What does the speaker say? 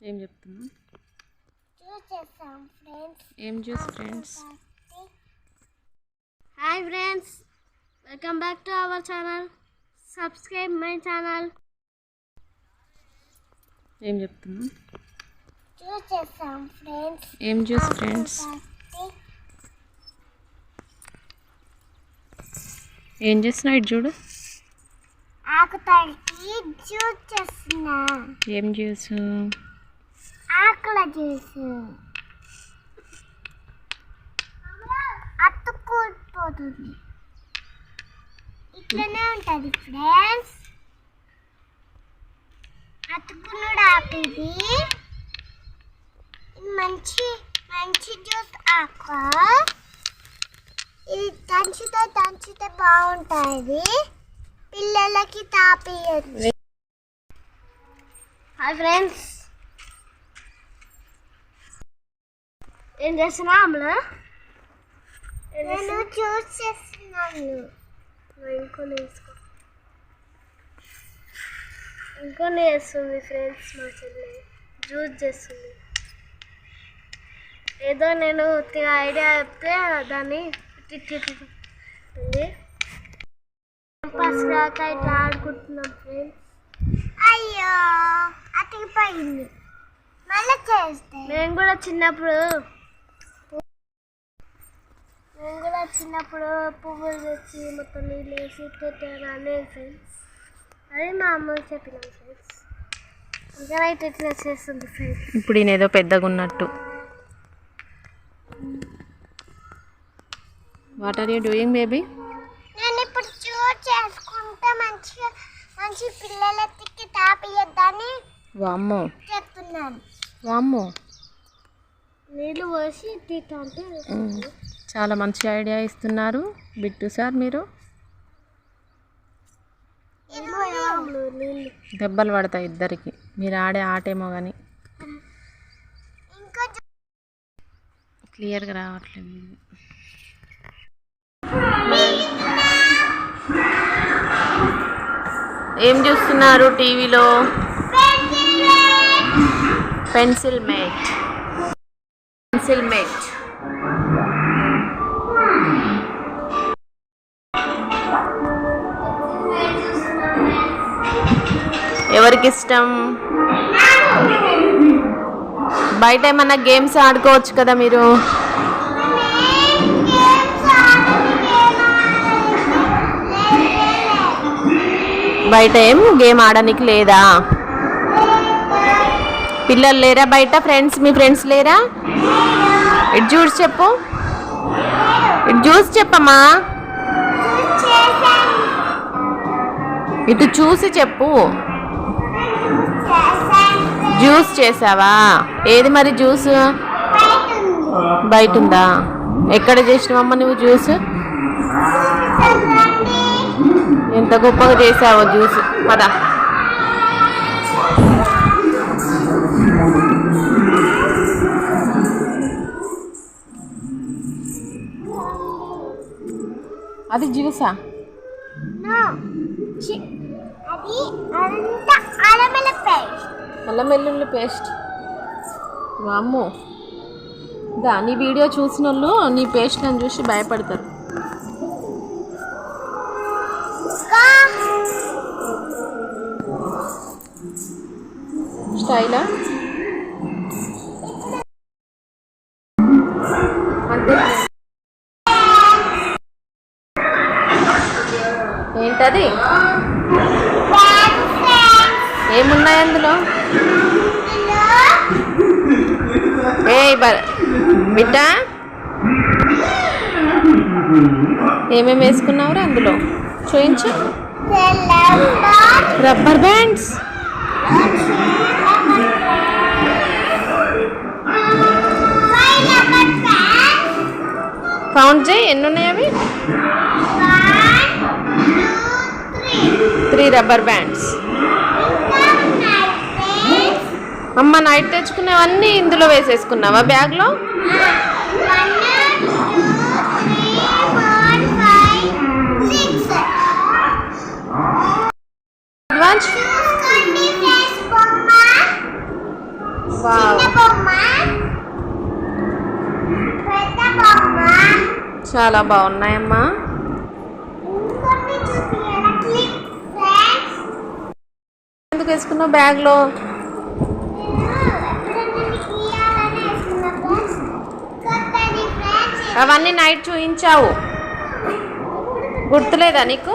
ఏం చెప్తున్నా ఏం juice friends hi friends welcome back to our channel subscribe my channel ఏం చెప్తున్నా ఫ్రెండ్స్ ఏం జ్యూస్ ఫ్రెండ్స్ ఏం చేస్తున్నావు ఇటు చూడు. ఆకు జ్యూస్ చేస్తున్నా. ఏం జ్యూస్ జ్యూస్ అతుక్కుపోతుంది ఇట్లనే ఉంటుంది ఫ్రెండ్స్ అతుకున్నాడు ఆపిది మంచి మంచి జ్యూస్ ఆక ఇది దంచితే దంచితే బాగుంటుంది పిల్లలకి తాపియచ్చు హాయ్ ఫ్రెండ్స్ ఏం చేస్తున్నా అమలా నేను చూస్ చేస్తున్నాను ఇంకొని వేసుకో ఇంకొని వేస్తుంది ఫ్రెండ్స్ మా చెల్లి. జ్యూస్ చేస్తుంది. ఏదో నేను ఐడియా చెప్తే దాన్ని ఉంది పసురాక ఇట్లా ఆడుకుంటున్నాం ఫ్రెండ్స్ అయ్యో అతికిపోయింది. మళ్ళీ చేస్తే? మేము కూడా చిన్నప్పుడు కూడా చిన్నప్పుడు పువ్వులు తెచ్చి మొత్తం నీళ్ళు వేసి పెట్టాను ఫ్రెండ్స్ అదే మా అమ్మ చెప్పినాం ఫ్రెండ్స్ ఇంకా అయితే ఇట్లా చేస్తుంది ఫ్రెండ్స్ ఇప్పుడు ఈయన ఏదో పెద్దగా ఉన్నట్టు. What are you doing baby నేను ఇప్పుడు చూస్ చేసుకుంటే మంచిగా మంచి పిల్లలకి తాపియద్దని వామ్మో. చెప్తున్నాను. వామ్మో. నీళ్ళు పోసి తీట అంటే చాలా మంచి ఐడియా ఇస్తున్నారు. బిట్టు సార్ మీరు? దెబ్బలు పడతాయి ఇద్దరికి. మీరు ఆడే ఆటేమో కానీ క్లియర్గా రావట్లేదు. ఏం చూస్తున్నారు టీవీలో? Pencil mate. Pencil mate. ఎవరికి ఇష్టం బయట ఏమన్నా గేమ్స్ ఆడుకోవచ్చు కదా మీరు? బయట ఏం గేమ్ ఆడడానికి లేదా? పిల్లలు లేరా బయట? ఫ్రెండ్స్ మీ ఫ్రెండ్స్ లేరా? ఇటు చూసి చెప్పు. ఇటు చూసి చెప్పమ్మా. ఇటు చూసి చెప్పు. జ్యూస్ చేసావా? ఏది మరి జ్యూస్? బయట ఉందా? ఎక్కడ చేసినావమ్మా నువ్వు జ్యూస్? ఎంత గొప్పగా చేసావో జ్యూస్. పద. అది జ్యూసా? అల్లం వెల్లుల్లి పేస్ట్. వామ్మో. దా నీ వీడియో చూసిన వాళ్ళు నీ పేస్ట్ అని చూసి భయపడతారు. స్టైలా? ఏంటది? ఏమున్నాయి అందులో? ఏ బిడ్డ. ఏమేమి వేసుకున్నావురా అందులో? చూయించు. Rubber bands. కౌంట్ చేయి ఎన్ని ఉన్నాయి అవి త్రీ రబ్బర్ బ్యాండ్స్. అమ్మ నైట్ తెచ్చుకునేవన్నీ ఇందులో వేసేసుకున్నావా బ్యాగ్లో? అడ్వాన్స్ చాలా బాగున్నాయమ్మా. ఎందుకు వేసుకున్నావు బ్యాగ్లో? అవన్నీ నైట్ చూయించావు. గుర్తులేదా నీకు?